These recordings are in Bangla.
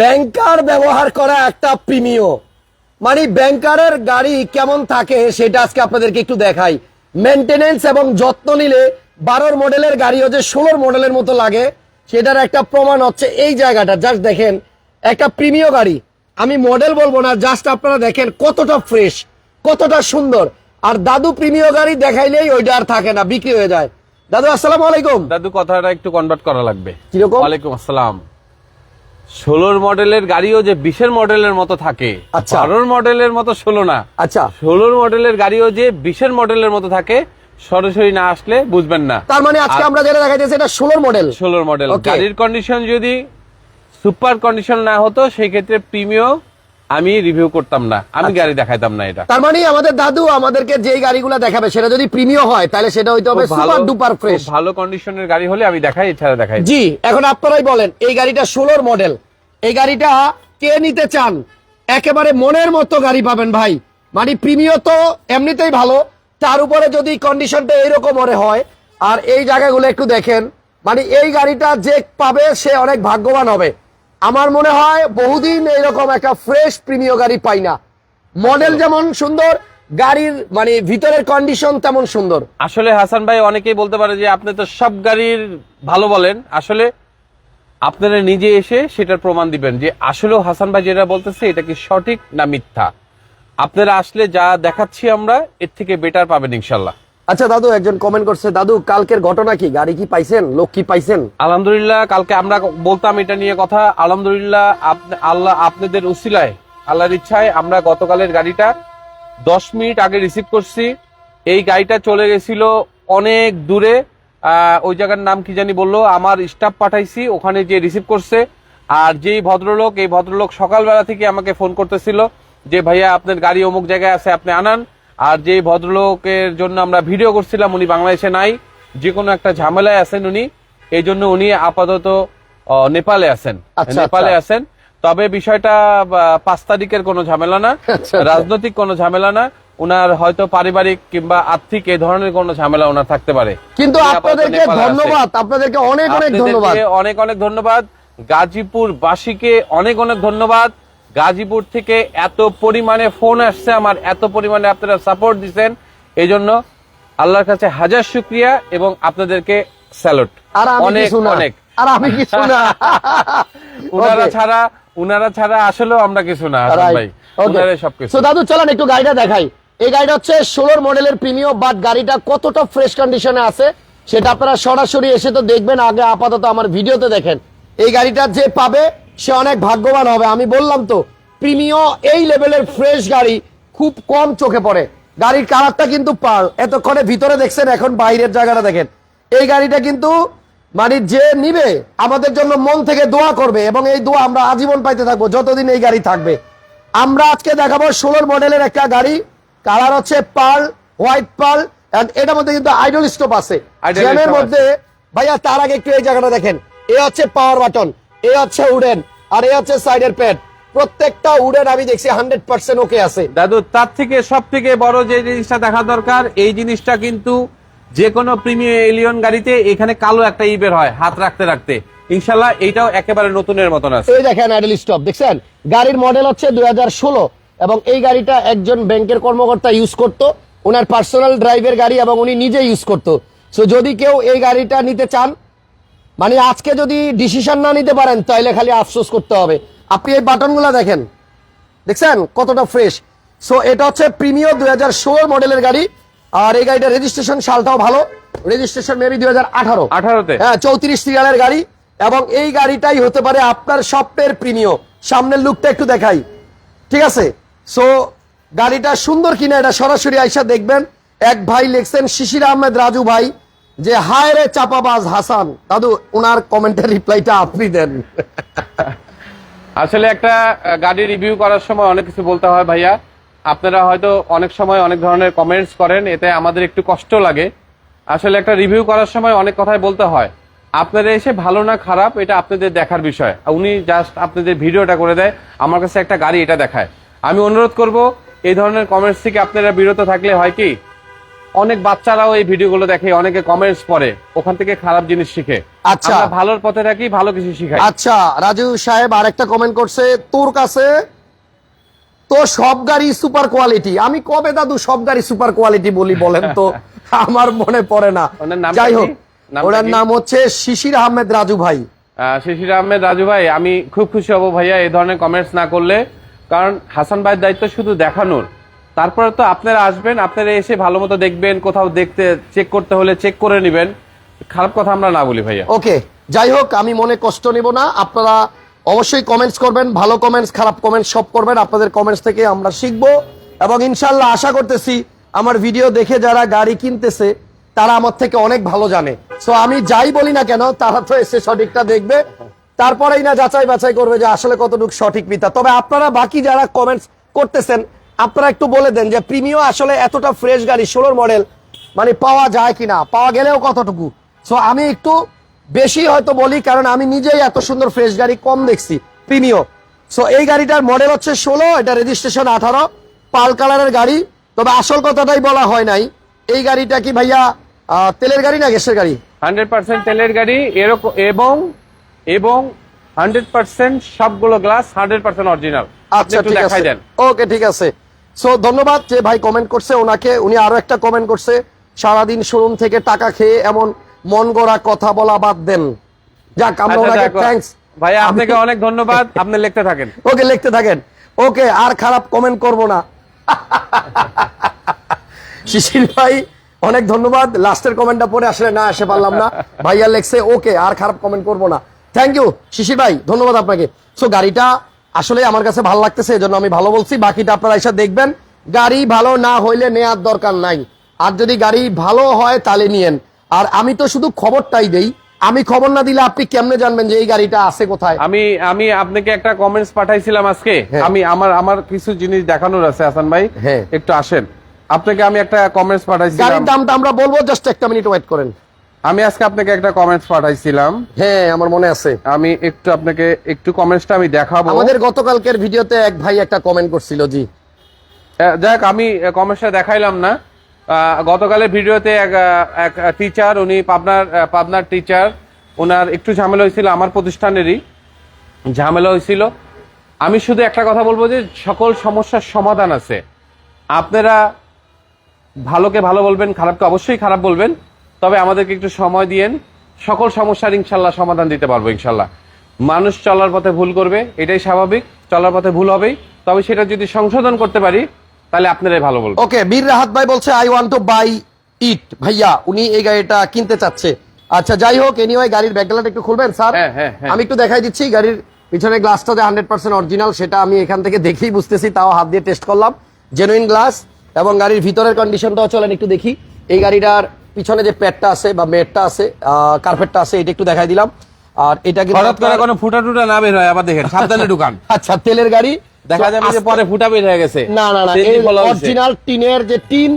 ব্যাংকার ব্যবহার করা একটা প্রিমিয় মানে ব্যাংকারের গাড়ি কেমন থাকে সেটা আজকে আপনাদেরকে একটু দেখাই। মেনটেনেন্স এবং যত্ন নিলে বারোর মডেলের গাড়িও যে ষোলোর মডেলের মতো লাগে সেটার একটা প্রমাণ হচ্ছে এই জায়গাটা। জাস্ট দেখেন একটা প্রিমিয় গাড়ি। আমি মডেল বলব না জাস্ট আপনারা দেখেন কতটা ফ্রেশ কতটা সুন্দর। আর দাদু প্রিমিয় গাড়ি দেখাইলেই ওইটা আর থাকে না বিক্রি হয়ে যায়। দাদু আসসালামু আলাইকুম। দাদু কথাটা একটু কনভার্ট করা লাগবে। কীরকম? ওয়ালাইকুম আসসালাম। ষোলোর মডেলের গাড়িও যে বিশের মডেলের মতো থাকে আচ্ছা। বারোর মডেলের মতো ষোলো না। আচ্ছা। ষোলোর মডেলের গাড়িও যে বিশের মডেলের মতো থাকে সরাসরি না আসলে বুঝবেন না। তার মানে আজকে আমরা যেটা দেখাইতেছি এটা ষোলোর মডেল। ষোলোর মডেল। গাড়ির কন্ডিশন যদি সুপার কন্ডিশন না হতো সেই ক্ষেত্রে প্রিমিয় আমি রিভিউ করতাম না আমি আচ্ছা। গাড়ি দেখাইতাম না এটা। তার মানে আমাদের দাদু আমাদেরকে যেই গাড়িগুলো দেখাবে সেটা যদি প্রিমিয় হয় তাহলে সেটা হইতে হবে সুপার ডুপার ফ্রেশ ভালো কন্ডিশনের গাড়ি হলে আমি দেখাই এছাড়া দেখাই জি এখন আপনারাই বলেন এই গাড়িটা ষোলোর মডেল এই গাড়িটা কে নিতে চান? একেবারে মনের মতো গাড়ি পাবেন ভাই। মানে প্রিমিয় তো এমনিতেই ভালো তার উপরে যদি কন্ডিশনটা এইরকম ওরে হয় আর এই জায়গাগুলো একটু দেখেন মানে এই গাড়িটা যে পাবে সে অনেক ভাগ্যবান হবে। আমার মনে হয় বহুদিন এরকম একটা ফ্রেশ প্রিমিয় গাড়ি পাই না। মডেল যেমন সুন্দর গাড়ির মানে ভিতরের কন্ডিশন তেমন সুন্দর। আসলে হাসান ভাই অনেকেই বলতে পারে যে আপনি তো সব গাড়ির ভালো বলেন। আসলে আপনারা নিজে এসে সেটার প্রমাণ দিবেন যে আসলেও হাসান ভাই যেটা বলতেছে এটা কি সঠিক না মিথ্যা। আপনারা আসলে যা দেখাচ্ছি আমরা এর থেকে বেটার পাবেন ইনশাল্লাহ। আচ্ছা দাদু, একজন কমেন্ট করছে, দাদু, কালকের ঘটনা কি? গাড়ি কি পাইছেন? লোক কি পাইছেন? আলহামদুলিল্লাহ, কালকে আমরা বলতাম এটা নিয়ে কথা। আলহামদুলিল্লাহ আল্লাহ আপনাদের উসিলায়, আল্লাহর ইচ্ছায় আমরা গতকালের গাড়িটা দশ মিনিট আগে রিসিভ করছি। এই গাড়িটা চলে গেছিল অনেক দূরে। ওই জায়গার নাম কি জানি বলল? আমার স্টাফ পাঠাইছি, ওখানে যে রিসিভ করছে। আর যেই ভদ্রলোক, এই ভদ্রলোক সকালবেলা থেকে আমাকে ফোন করতেছিল যে, ভাইয়া, আপনার গাড়ি অমুক জায়গায় আছে, আপনি আনান। আর যে ভদ্রলোকের জন্য আমরা ভিডিও করছিলাম উনি বাংলাদেশে নাই যে কোনো একটা ঝামেলায় আছেন উনি এই জন্য উনি আপাতত নেপালে আছেন। আচ্ছা, নেপালে আচ্ছা। আছেন। তবে বিষয়টা পাঁচ তারিখের কোনো ঝামেলা না আচ্ছা। রাজনৈতিক কোনো ঝামেলা না উনার হয়তো পারিবারিক কিংবা আর্থিক এই ধরনের কোনো ঝামেলা ওনার থাকতে পারে। কিন্তু আপনাদেরকে ধন্যবাদ আপনাদেরকে অনেক অনেক ধন্যবাদ। অনেক অনেক ধন্যবাদ। গাজীপুর বাসীকে অনেক অনেক ধন্যবাদ। গাজীপুর থেকে এত পরিমাণে ফোন আসছে আমার এত পরিমাণে আপনারা সাপোর্ট দিচ্ছেন। এই জন্য আল্লাহর কাছে হাজার শুক্রিয়া এবং আপনাদেরকে স্যালুট অনেক অনেক। আর আমি কিছু না। উনারা ছাড়া উনারা ছাড়া আসলেও আমরা কিছু না. ভাই। উনারাই সবকিছু। দাদু চলেন একটু গাড়িটা দেখাই। এই গাড়িটা হচ্ছে ষোলোর মডেলের প্রিমিয়াম বাট গাড়িটা কতটা ফ্রেশ কন্ডিশনে আছে সেটা আপনারা সরাসরি এসে তো দেখবেন। আগে আপাতত আমার ভিডিওতে দেখেন। এই গাড়িটা যে পাবে সে অনেক ভাগ্যবান হবে। আমি বললাম তো প্রিমিয়াম এই লেভেলের ফ্রেশ গাড়ি খুব কম চোখে পড়ে। গাড়ির কালারটা কিন্তু পাল এতক্ষণে ভিতরে দেখছেন এখন বাইরের জায়গাটা দেখেন। এই গাড়িটা কিন্তু মানে যে নিবে আমাদের জন্য মন থেকে দোয়া করবে এবং এই দোয়া আমরা আজীবন পাইতে থাকব যতদিন এই গাড়ি থাকবে। আমরা আজকে দেখাবো ষোলোর মডেলের একটা গাড়ি। কালার হচ্ছে পাল হোয়াইট পার্ল এটার মধ্যে কিন্তু আইডল স্টপ আছে। জ্যামের মধ্যে ভাইয়া তার আগে একটু এই জায়গাটা দেখেন। এ হচ্ছে পাওয়ার বাটন এ হচ্ছে উডেন আর এ হচ্ছে সাইডের প্যাড প্রত্যেকটা উডেন আমি দেখছি হান্ড্রেড পার্সেন্ট ওকে আছে। দাদু তার থেকে সব থেকে বড় যে জিনিসটা দেখা দরকার এই জিনিসটা কিন্তু যে কোনো প্রিমিয়াম এলিয়ন গাড়িতে এখানে কালো একটা ইবের হয় হাত রাখতে রাখতে। ইনশাল্লাহ এইটাও একেবারে নতুনের মতন আছে। এই দেখেন আইডল স্টপ দেখছেন? গাড়ির মডেল হচ্ছে দু হাজার ষোলো এবং এই গাড়িটা একজন ব্যাংকের কর্মকর্তা ইউজ করত। ওনার পার্সোনাল ড্রাইভের গাড়ি এবং উনি নিজে ইউজ করত। সো যদি কেউ এই গাড়িটা নিতে চান মানে আজকে যদি ডিসিশন না নিতে পারেন তাহলে খালি আফসোস করতে হবে। আপনি এই বাটনগুলো দেখেন। দেখছেন? কতটা ফ্রেশ সো এটা হচ্ছে প্রিমিয়ার দুই হাজার ষোলো মডেলের গাড়ি। আর এই গাড়িটা রেজিস্ট্রেশন সালটাও ভালো। রেজিস্ট্রেশন মেবি দুই হাজার আঠারো। আঠারোতে? হ্যাঁ চৌত্রিশ সিরিয়ালের গাড়ি। এবং এই গাড়িটাই হতে পারে আপনার স্বপ্নের প্রিমিয় সামনের লুকটা একটু দেখাই। ঠিক আছে? সো গাড়িটা সুন্দর কিনা এটা সরাসরি আইসা দেখবেন। এক ভাই লিখছেন শিশির আহমেদ রাজু ভাই। যে, হায় রে চাপাবাজ হাসান। দাদু ওনার কমেন্টের রিপ্লাইটা আপনি দেন। আসলে একটা গাড়ি রিভিউ করার সময় অনেক কিছু বলতে হয় ভাইয়া। আপনারা হয়তো অনেক সময় অনেক ধরনের কমেন্টস করেন, এতে আমাদের একটু কষ্ট লাগে। আসলে একটা রিভিউ করার সময় অনেক কথাই বলতে হয়। আপনারা এসে ভালো না খারাপ, এটা আপনাদের দেখার বিষয়। উনি জাস্ট আপনাদের ভিডিওটা করে দেয়, আমার কাছে একটা গাড়ি এটা দেখায়। আমি অনুরোধ করব, এই ধরনের কমেন্টস থেকে আপনারা বিরত থাকলে হয় কি অনেক বাচ্চারাও এই ভিডিওগুলো দেখে অনেকে কমেন্টস পড়ে ওখান থেকে খারাপ জিনিস শিখে। আচ্ছা। ভালোর পথে থাকি ভালো কিছু শিখাই। আচ্ছা রাজু সাহেব আরেকটা কমেন্ট করছে তোর কাছে তো সব গাড়ি সুপার কোয়ালিটি আমি কবে দাদু সব গাড়ি সুপার কোয়ালিটি বলি বলেন তো? আমার মনে পড়ে না। যাই হোক ওনার নাম হচ্ছে শিশির আহমেদ রাজু ভাই। শিশির আহমেদ রাজু ভাই আমি খুব খুশি হব ভাইয়া এই ধরনের কমেন্টস না করলে। কারণ হাসান ভাইয়ের দায়িত্ব শুধু দেখানোর। তারপরে তো আপনারা আসবেন, আপনারা এসে ভালো মতো দেখবেন, কোথাও দেখতে চেক করতে হলে চেক করে নেবেন। খারাপ কথা আমরা না বলি ভাইয়া। ওকে, যাই হোক, আমি মনে কষ্ট নিব না। আপনারা অবশ্যই কমেন্টস করবেন, ভালো কমেন্টস খারাপ কমেন্টস সব করবেন। আপনাদের কমেন্টস থেকে আমরা শিখব। এবং ইনশাল্লাহ আশা করতেছি, আমার ভিডিও দেখে যারা গাড়ি কিনতেছে, তারা আমার থেকে অনেক ভালো জানে। সো আমি যাই বলি না কেন, তারা তো এসে সঠিকটা দেখবে। তারপরেই না যাচাই বাছাই করবে যে আসলে কতটুকু সঠিক মিথ্যা। তবে আপনারা বাকি যারা কমেন্টস করতেছেন আপনারা একটু বলে দেন যে প্রিমিও আসলে এতটা ফ্রেশ গাড়ি ষোলোর মডেল মানে পাওয়া যায় কিনা? পাওয়া গেলেও কতটুকু? সো আমি একটু বেশি হয়তো বলি কারণ আমি নিজেই এত সুন্দর ফ্রেশ গাড়ি কম দেখছি প্রিমিও। সো এই গাড়িটার মডেল হচ্ছে ষোলো এটা রেজিস্ট্রেশন আঠারো পাল কালারের গাড়ি। তবে আসল কথাটাই বলা হয় নাই এই গাড়িটা কি ভাইয়া তেলের গাড়ি না গ্যাসের গাড়ি? হান্ড্রেড পার্সেন্ট তেলের গাড়ি এরকম এবং এবং হান্ড্রেড পার্সেন্ট সবগুলো গ্লাস হান্ড্রেড পার্সেন্ট অরিজিনাল আচ্ছা ঠিক আছে। ওকে ঠিক আছে। সো ধন্যবাদ যে ভাই কমেন্ট করছে ওনাকে। উনি আরও একটা কমেন্ট করছে সারাদিন শোরুম থেকে টাকা খেয়ে এমন মন গড়া কথা বলা বাদ দেন। যাক আমরা আচ্ছা, ওনাকে যাক, থ্যাঙ্কস ভাইয়া আপনাকে অনেক ধন্যবাদ আপনি লিখতে থাকেন। ওকে লিখতে থাকেন। ওকে আর খারাপ কমেন্ট করব না। শিশির ভাই অনেক ধন্যবাদ। লাস্টের কমেন্টটা পরে আসলে না আসে পারলাম না। ভাইয়া লেখছে ওকে আর খারাপ কমেন্ট করব না। থ্যাংক ইউ শিশির ভাই ধন্যবাদ আপনাকে। সো গাড়িটা আসলে আমার কাছে ভালো লাগতেছে এজন্য আমি ভালো বলছি। বাকিটা আপনারা এসে দেখবেন। গাড়ি ভালো না হইলে নেয়ার দরকার নাই। আর যদি গাড়ি ভালো হয় তাহলে নিয়েন। আর আমি তো শুধু খবরটাই দেই। আমি খবর না দিলে আপনি কেমনে জানবেন যে এই গাড়িটা আছে কোথায়? আমি আমি আপনাকে একটা কমেন্টস পাঠাইছিলাম আজকে। হ্যাঁ। আমি আমার আমার কিছু জিনিস দেখানোর আছে হাসান ভাই। হ্যাঁ। একটু আসেন। আপনাকে আমি একটা কমেন্টস পাঠাইছিলাম। গাড়ির দামটা আমরা বলব জাস্ট একটা মিনিট ওয়েট করেন। আমি আজকে আপনাকে একটা কমেন্টস পাঠাইছিলাম। হ্যাঁ আমার মনে আছে। আমি একটু আপনাকে একটু কমেন্টসটা আমি দেখাবো। আমাদের গতকালকের ভিডিওতে এক ভাই একটা কমেন্ট করছিল জি। যাক আমি কমেন্টসটা দেখাইলাম না। গতকালের ভিডিওতে এক এক টিচার উনি পাবনার পাবনার টিচার ওনার একটু ঝামেলা হয়েছিল আমার প্রতিষ্ঠানেরই। ঝামেলা হয়েছিল। আমি শুধু একটা কথা বলব যে সকল সমস্যার সমাধান আছে। আপনারা ভালোকে ভালো বলবেন খারাপকে অবশ্যই খারাপ বলবেন। তবে আমাদেরকে একটু সময় দিয়েন। সকল সমস্যার ইনশাল্লাহ সমাধান দিতে পারব ইনশাল্লাহ। মানুষ চলার পথে ভুল করবে এটাই স্বাভাবিক। চলার পথে ভুল হবেই। তবে সেটা যদি সংশোধন করতে পারি তাহলে আপনারাই ভালো বলবেন। ওকে বীর রাহাত ভাই বলছে I want to buy it ভাইয়া উনি এই গাড়িটা কিনতে চাচ্ছে। আচ্ছা যাই হোক এনিওয়ে গাড়ির ব্যাকগ্রাউন্ড একটু খুলবেন স্যার? হ্যাঁ, হ্যাঁ, হ্যাঁ। আমি একটু দেখাই দিচ্ছি গাড়ির পিছনে গ্লাসটা যে হান্ড্রেড পার্সেন্ট অরিজিনাল সেটা আমি এখান থেকে দেখেই বুঝতেছি তাও হাত দিয়ে টেস্ট করলাম। জেনুইন গ্লাস এবং গাড়ির ভিতরের কন্ডিশনটাও চলেন একটু দেখি। এই গাড়িটার পিছনে যে প্যাডটা আছে বা মেটটা আছে কার্পেটটা আছে এটা একটু দেখাই দিলাম। আর এটা কিন্তু হঠাৎ করে কোনো ফুটা টুটা না বের হয় আবার দেখেন সাবধানে ঢুকান। আচ্ছা তেলের গাড়ি। দেখা যাবে যে পরে ফুটা বের হয়ে গেছে। না না না অরিজিনাল টিনের যে টিন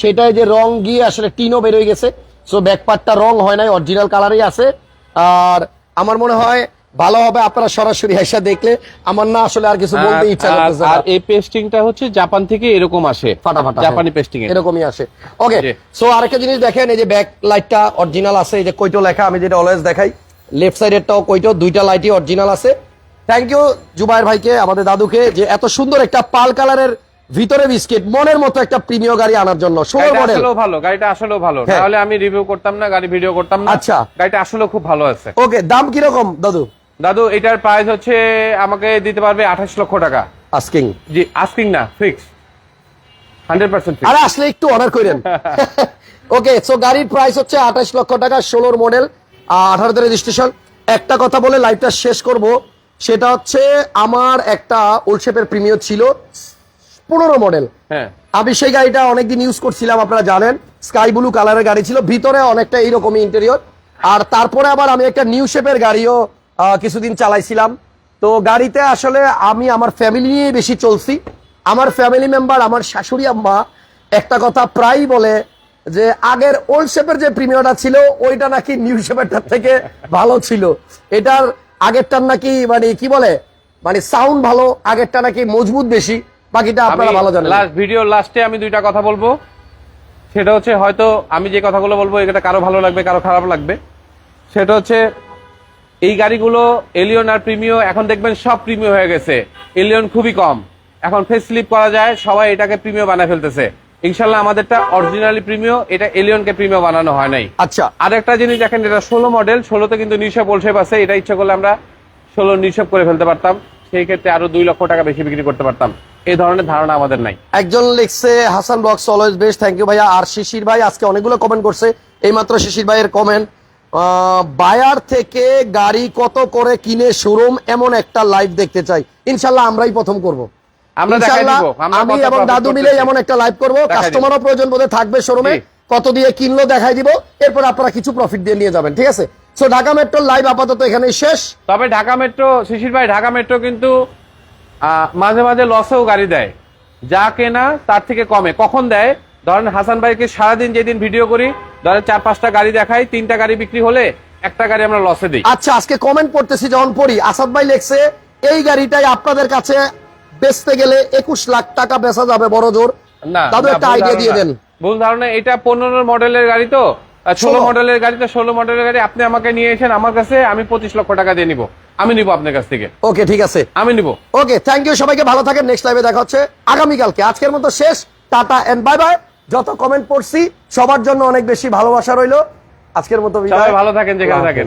সেটাই যে রং গিয়ে আসলে টিনও বের হয়ে গেছে। সো ব্যাকপার্টটা রং হয় নাই অরিজিনাল কালারই আছে। আর আমার মনে হয় ভালো হবে আপনারা সরাসরি এসে দেখলে। আমার না আসলে আর কিছু বলতে ইচ্ছা করতেছে আর এই পেস্টিংটা হচ্ছে জাপান থেকে এরকম আসে। ফাটা ফাটা জাপানি হ্যাঁ। পেস্টিং এরকমই আসে। ওকে সো আরেকটা জিনিস দেখেন এই যে ব্যাক লাইটটা অরিজিনাল আছে এই যে কইটো লেখা আমি যেটা অলওয়েজ দেখাই লেফট সাইডেরটাও কইটো দুইটা লাইটই অরিজিনাল আছে। থ্যাংক ইউ জুবাইর ভাইকে আমাদের দাদুকে যে এত সুন্দর একটা পাল কালারের ভিতরে বিস্কিট মনের মতো একটা প্রিমিয় গাড়ি আনার জন্য। ষোলো গাড়িটা মডেল। আসলেও ভালো গাড়িটা আসলেও ভালো। হ্যাঁ। তাহলে আমি রিভিউ করতাম না গাড়ি ভিডিও করতাম না। আচ্ছা। গাড়িটা আসলেও খুব ভালো আছে। ওকে দাম কীরকম দাদু? দাদু এটার প্রাইস হচ্ছে আমাকে দিতে পারবে আঠাশ লক্ষ টাকা। আস্কিং জি আস্কিং না ফিক্স হান্ড্রেড পার্সেন্ট আরে আসলে একটু অর্ডার করেন। ওকে সো গাড়ির প্রাইস হচ্ছে আঠাশ লক্ষ টাকা ষোলোর মডেল আঠারোতে রেজিস্ট্রেশন একটা কথা বলে লাইভটা শেষ করব সেটা হচ্ছে আমার একটা ওলশেপের ছিল পনেরো মডেল হ্যাঁ। আমি সেই গাড়িটা অনেকদিন ইউজ করছিলাম আপনারা জানেন। স্কাই ব্লু কালারের গাড়ি ছিল ভিতরে অনেকটা এইরকমই ইন্টেরিয়র আর তারপরে আবার আমি একটা নিউ শেপের গাড়িও কিছুদিন চালাইছিলাম। তো গাড়িতে আসলে আমি আমার ফ্যামিলি নিয়ে বেশি চলছি। আমার ফ্যামিলি মেম্বার আমার শাশুড়ি আম্মা একটা কথা প্রায়ই বলে যে আগের ওল্ড শেপের যে প্রিমিয়ারটা ছিল ওইটা নাকি নিউ শেপেরটার থেকে ভালো ছিল। এটার আগেরটার নাকি মানে কি বলে? মানে সাউন্ড ভালো আগেরটা নাকি মজবুত বেশি। বাকিটা আপনারা ভালো জানেন। লাস্ট ভিডিও লাস্টে আমি দুইটা কথা বলব। সেটা হচ্ছে হয়তো আমি যে কথাগুলো বলব এটা কারও ভালো লাগবে কারও খারাপ লাগবে। সেটা হচ্ছে এই গাড়িগুলো এলিয়ন আর প্রিমিও এখন দেখবেন সব প্রিমিও হয়ে গেছে। এলিয়ন খুবই কম। এখন ফেস স্লিপ করা যায় সবাই এটাকে প্রিমিও বানায় ফেলতেছে। ইনশাল্লাহ আমাদেরটা অরিজিনালি প্রিমিও এটা এলিয়নকে প্রিমিও বানানো হয় নাই। আচ্ছা। আরেকটা জিনিস দেখেন এটা ষোলো মডেল ষোলোতে কিন্তু নিশব ওলশেপ আছে এটা ইচ্ছা করলে আমরা ষোলো নিশব করে ফেলতে পারতাম। সেই ক্ষেত্রে আরও দুই লক্ষ টাকা বেশি বিক্রি করতে পারতাম। এই ধরনের ধারণা আমাদের নাই। একজন লিখছে Hasan blogs always best thank you ভাইয়া। আর শিশির ভাই আজকে অনেকগুলো কমেন্ট করছে এইমাত্র শিশির ভাইয়ের কমেন্ট বায়ার থেকে গাড়ি কত করে কিনে শোরুম এমন একটা লাইভ দেখতে চাই। ইনশাল্লাহ আমরাই প্রথম করব। আমি এবং দাদু মিলে এমন একটা লাইভ করব। কাস্টমারও প্রয়োজন বোধহয় থাকবে শোরুমে। কত দিয়ে কিনলো দেখাই দিব। এরপর আপনারা কিছু প্রফিট দিয়ে নিয়ে যাবেন ঠিক আছে? সো ঢাকা মেট্রোর লাইভ আপাতত এখানেই শেষ। তবে ঢাকা মেট্রো শিশির ভাই ঢাকা মেট্রো কিন্তু আহ, মাঝে মাঝে লসেও গাড়ি দেয়। যা কেনা তার থেকে কমে। কখন দেয়? ধরেন হাসান ভাইকে সারাদিন যেদিন ভিডিও করি ধরেন চার পাঁচটা গাড়ি দেখাই তিনটা গাড়ি বিক্রি হলে একটা গাড়ি আমরা লসে দিই। আচ্ছা আজকে কমেন্ট পড়তেছি যখন পড়ি আসাদ ভাই লেখছে এই গাড়িটাই আপনাদের কাছে বেচতে গেলে একুশ লাখ টাকা বেচা যাবে বড় জোর। না দাদু একটা আইডিয়া দিয়ে দেন। ভুল ধারণা এটা পনেরো মডেলের গাড়ি তো। ষোলো। মডেলের গাড়ি তো ষোলো মডেলের গাড়ি আপনি আমাকে নিয়ে এসেন আমার কাছে আমি পঁচিশ লক্ষ টাকা দিয়ে নিব। আমি নিব আপনার কাছ থেকে। ওকে ঠিক আছে। আমি নিব। ওকে থ্যাংক ইউ সবাইকে ভালো থাকেন নেক্সট লাইভে দেখা হচ্ছে আগামীকালকে। আজকের মতো শেষ টাটা এন্ড বাই বাই যত কমেন্ট পড়ছি সবার জন্য অনেক বেশি ভালোবাসা রইল আজকের মতো। ভালো থাকেন যেখানে থাকেন।